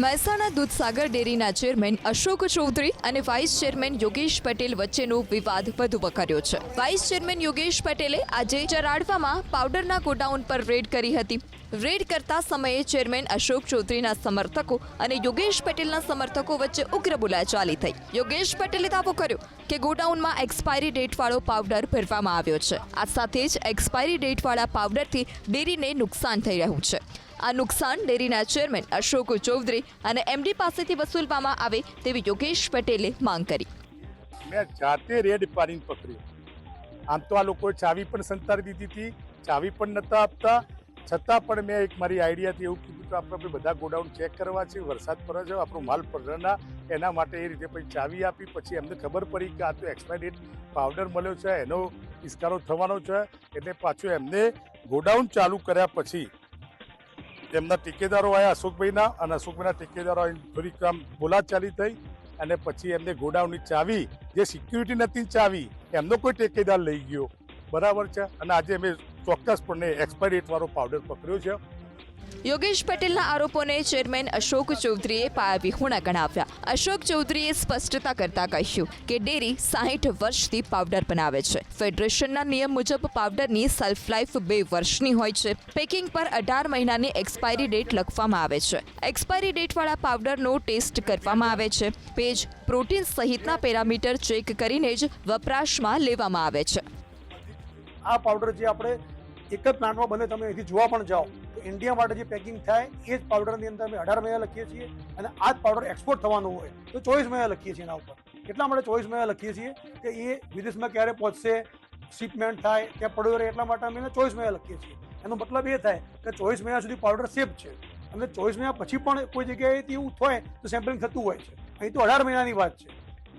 મહેસાણા દૂધસાગર ડેરીના ચેરમેન અશોક ચૌધરી અને vice chairman Yogesh Patel વચ્ચેનો વિવાદ વધુ વકર્યો છે. વાઇસ ચેરમેન યોગેશ પટેલે આજે ચરાડવામાં પાવડરના ગોડાઉન પર રેડ કરી હતી. રેડ કરતા સમયે ચેરમેન અશોક ચૌધરીના સમર્થકો અને યોગેશ પટેલના સમર્થકો વચ્ચે ઉગ્ર બોલાચાલી થઈ. યોગેશ પટેલે દાવો કર્યો કે ગોડાઉનમાં એક્સપાયરી ડેટવાળો પાવડર ભરવામાં આવ્યો છે. આ સાથે જ એક્સપાયરી ડેટવાળા પાવડરથી ડેરીને નુકસાન થઈ રહ્યું છે. આ નુકસાન ડેરીના ચેરમેન અશોક ચૌધરી અને એમડી પાસેથી વસૂલવામાં આવે તેવી યોગેશ પટેલે માંગ કરી. મેં જાતે રેડ પાડીને પકડ્યો. આમ તો આ લોકોએ ચાવી પણ સંતાડી દીધી હતી, ચાવી પણ નહોતા આપતા. છતાં પણ મેં એક મારી આઈડિયાથી એવું કીધું કે આપણે બધા ગોડાઉન ચેક કરવા છે, વરસાદ પડે છે, આપણો માલ પડના એના માટે એ રીતે પછી ચાવી આપી, પછી એમને ખબર પડી કે આ તો એક્સપાયરી પાવડર મળ્યો છે, એનો ઇસ્કારો થવાનો છે, એટલે પાછું એમને ગોડાઉન ચાલુ કર્યા પછી એમના ટેકેદારો આવ્યા અશોકભાઈના અને અશોકભાઈના ઠેકેદારો થોડીક આમ બોલાચાલી થઈ અને પછી એમને ગોડાઉનની ચાવી, જે સિક્યુરિટી નથી ચાવી, એમનો કોઈ ટેકેદાર લઈ ગયો. બરાબર છે? અને આજે અમે ચોક્કસપણે એક્સપાયરી ડેટવાળો પાવડર પકડ્યો છે. યોગેશ પટેલના આરોપોને ચેરમેન અશોક ચૌધરીએ પાયાવિહોણા ગણાવ્યા. અશોક ચૌધરીએ સ્પષ્ટતા કરતા કહ્યું કે ડેરી સાહીઠ વર્ષથી પાવડર બનાવે છે. ફેડરેશનના નિયમ મુજબ પાવડરની સેલ્ફ લાઈફ બે વર્ષની હોય છે. પેકિંગ પર અઢાર મહિનાની એક્સપાયરી ડેટ લખવામાં આવે છે. એક્સપાયરી ડેટવાળા પાવડરનો ટેસ્ટ કરવામાં આવે છે. પેજ પ્રોટીન સહિતના પેરામીટર ચેક કરીને જ વપરાશમાં લેવામાં આવે છે. આ પાવડર જે આપણે એક જ પ્લાન્ટમાં બને તમે અહીંથી જોવા પણ જાઓ. તો ઇન્ડિયા માટે જે પેકિંગ થાય, એ જ પાવડરની અંદર અમે અઢાર મહિના લખીએ છીએ અને આ જ પાવડર એક્સપોર્ટ થવાનું હોય તો ચોવીસ મહિના લખીએ છીએ એના ઉપર. એટલા માટે ચોવીસ મહિના લખીએ છીએ કે એ વિદેશમાં ક્યારે પહોંચશે શિપમેન્ટ થાય ત્યાં પડ્યો રહે એટલા માટે અમે એને ચોવીસ મહિના લખીએ છીએ. એનો મતલબ એ થાય કે ચોવીસ મહિના સુધી પાવડર સેફ છે. અને ચોવીસ મહિના પછી પણ કોઈ જગ્યાએથી એવું થાય તો સેમ્પલિંગ થતું હોય છે. અહીં તો અઢાર મહિનાની વાત છે.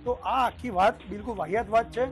તો આ આખી વાત બિલકુલ વાહિયાત વાત છે.